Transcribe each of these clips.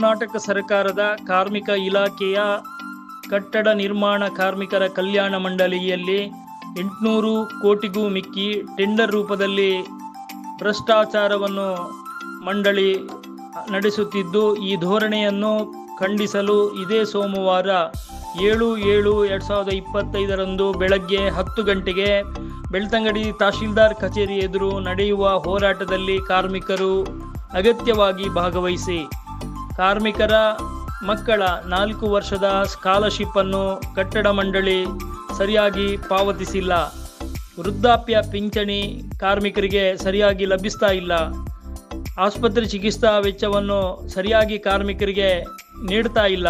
ಕರ್ನಾಟಕ ಸರ್ಕಾರದ ಕಾರ್ಮಿಕ ಇಲಾಖೆಯ ಕಟ್ಟಡ ನಿರ್ಮಾಣ ಕಾರ್ಮಿಕರ ಕಲ್ಯಾಣ ಮಂಡಳಿಯಲ್ಲಿ ಎಂಟುನೂರು ಕೋಟಿಗೂ ಮಿಕ್ಕಿ ಟೆಂಡರ್ ರೂಪದಲ್ಲಿ ಭ್ರಷ್ಟಾಚಾರವನ್ನು ಮಂಡಳಿ ನಡೆಸುತ್ತಿದ್ದು, ಈ ಧೋರಣೆಯನ್ನು ಖಂಡಿಸಲು ಇದೇ ಸೋಮವಾರ ಏಳು ಏಳು ಎರಡು ಸಾವಿರದ ಇಪ್ಪತ್ತೈದರಂದು ಬೆಳಗ್ಗೆ ಹತ್ತು ಗಂಟೆಗೆ ಬೆಳ್ತಂಗಡಿ ತಹಶೀಲ್ದಾರ್ ಕಚೇರಿ ಎದುರು ನಡೆಯುವ ಹೋರಾಟದಲ್ಲಿ ಕಾರ್ಮಿಕರು ಅಗತ್ಯವಾಗಿ ಭಾಗವಹಿಸಿ ಕಾರ್ಮಿಕರ ಮಕ್ಕಳ ನಾಲ್ಕು ವರ್ಷದ ಸ್ಕಾಲರ್ಶಿಪ್ ಅನ್ನು ಕಟ್ಟಡ ಮಂಡಳಿ ಸರಿಯಾಗಿ ಪಾವತಿಸಿಲ್ಲ. ವೃದ್ಧಾಪ್ಯ ಪಿಂಚಣಿ ಕಾರ್ಮಿಕರಿಗೆ ಸರಿಯಾಗಿ ಲಭಿಸ್ತಾ ಇಲ್ಲ. ಆಸ್ಪತ್ರೆ ಚಿಕಿತ್ಸಾ ವೆಚ್ಚವನ್ನು ಸರಿಯಾಗಿ ಕಾರ್ಮಿಕರಿಗೆ ನೀಡ್ತಾ ಇಲ್ಲ.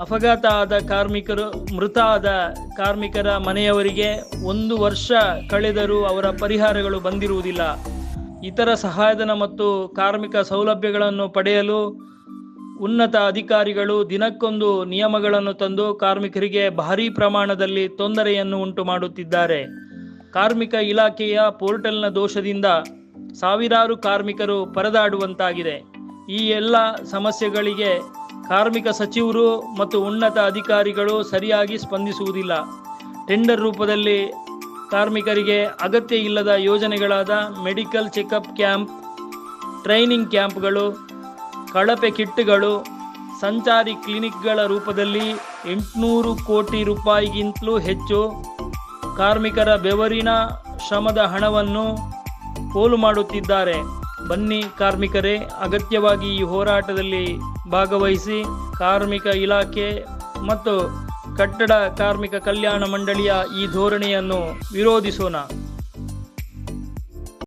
ಅಪಘಾತ ಆದ ಕಾರ್ಮಿಕರು, ಮೃತ ಆದ ಕಾರ್ಮಿಕರ ಮನೆಯವರಿಗೆ ಒಂದು ವರ್ಷ ಕಳೆದರೂ ಅವರ ಪರಿಹಾರಗಳು ಬಂದಿರುವುದಿಲ್ಲ. ಇತರ ಸಹಾಯಧನ ಮತ್ತು ಕಾರ್ಮಿಕ ಸೌಲಭ್ಯಗಳನ್ನು ಪಡೆಯಲು ಉನ್ನತ ಅಧಿಕಾರಿಗಳು ದಿನಕ್ಕೊಂದು ನಿಯಮಗಳನ್ನು ತಂದು ಕಾರ್ಮಿಕರಿಗೆ ಭಾರೀ ಪ್ರಮಾಣದಲ್ಲಿ ತೊಂದರೆಯನ್ನು ಉಂಟು ಮಾಡುತ್ತಿದ್ದಾರೆ. ಕಾರ್ಮಿಕ ಇಲಾಖೆಯ ಪೋರ್ಟಲ್ನ ದೋಷದಿಂದ ಸಾವಿರಾರು ಕಾರ್ಮಿಕರು ಪರದಾಡುವಂತಾಗಿದೆ. ಈ ಎಲ್ಲ ಸಮಸ್ಯೆಗಳಿಗೆ ಕಾರ್ಮಿಕ ಸಚಿವರು ಮತ್ತು ಉನ್ನತ ಅಧಿಕಾರಿಗಳು ಸರಿಯಾಗಿ ಸ್ಪಂದಿಸುವುದಿಲ್ಲ. ಟೆಂಡರ್ ರೂಪದಲ್ಲಿ ಕಾರ್ಮಿಕರಿಗೆ ಅಗತ್ಯ ಇಲ್ಲದ ಯೋಜನೆಗಳಾದ ಮೆಡಿಕಲ್ ಚೆಕಪ್ ಕ್ಯಾಂಪ್, ಟ್ರೈನಿಂಗ್ ಕ್ಯಾಂಪ್ಗಳು ಕಳಪೆ ಕಿಟ್ಗಳು, ಸಂಚಾರಿ ಕ್ಲಿನಿಕ್ಗಳ ರೂಪದಲ್ಲಿ ಎಂಟುನೂರು ಕೋಟಿ ರೂಪಾಯಿಗಿಂತಲೂ ಹೆಚ್ಚು ಕಾರ್ಮಿಕರ ಬೆವರಿನ ಶ್ರಮದ ಹಣವನ್ನು ಪೋಲು ಮಾಡುತ್ತಿದ್ದಾರೆ. ಬನ್ನಿ ಕಾರ್ಮಿಕರೇ, ಅಗತ್ಯವಾಗಿ ಈ ಹೋರಾಟದಲ್ಲಿ ಭಾಗವಹಿಸಿ ಕಾರ್ಮಿಕ ಇಲಾಖೆ ಮತ್ತು ಕಟ್ಟಡ ಕಾರ್ಮಿಕ ಕಲ್ಯಾಣ ಮಂಡಳಿಯ ಈ ಧೋರಣೆಯನ್ನು ವಿರೋಧಿಸೋಣ.